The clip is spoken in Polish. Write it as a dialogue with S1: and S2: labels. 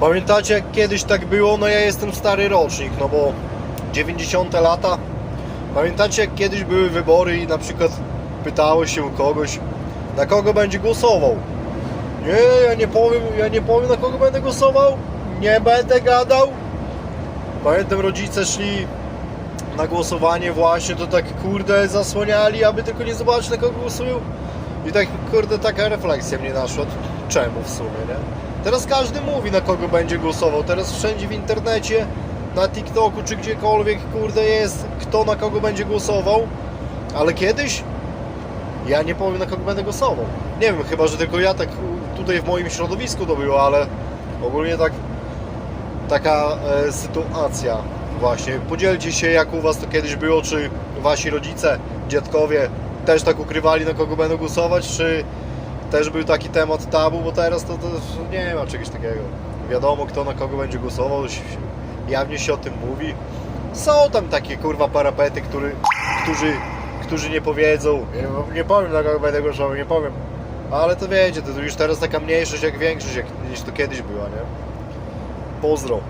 S1: Pamiętacie jak kiedyś tak było? No ja jestem stary rocznik, no bo 90 lata. Pamiętacie jak kiedyś były wybory i na przykład pytało się kogoś, na kogo będzie głosował? Nie, ja nie powiem, ja nie powiem na kogo będę głosował. Nie będę gadał. Pamiętam rodzice szli na głosowanie właśnie, to tak kurde zasłaniali, aby tylko nie zobaczyć na kogo głosują. I tak kurde taka refleksja mnie naszła. Czemu w sumie, nie? Teraz każdy mówi na kogo będzie głosował. Teraz wszędzie w internecie, na TikToku czy gdziekolwiek kurde jest kto na kogo będzie głosował. Ale kiedyś ja nie powiem na kogo będę głosował. Nie wiem, chyba że tylko ja tak tutaj w moim środowisku to było, ale ogólnie tak taka e, sytuacja właśnie. Podzielcie się jak u was to kiedyś było, czy wasi rodzice, dziadkowie też tak ukrywali na kogo będą głosować, czy też był taki temat tabu, bo teraz to, to nie ma czegoś takiego. Wiadomo kto na kogo będzie głosował, jawnie się o tym mówi. Są tam takie kurwa parapety, który, którzy, którzy nie powiedzą, nie, nie powiem na kogo będę głosował, nie powiem. Ale to wiecie, to już teraz taka mniejszość jak większość, jak, niż to kiedyś była, nie? Pozdro.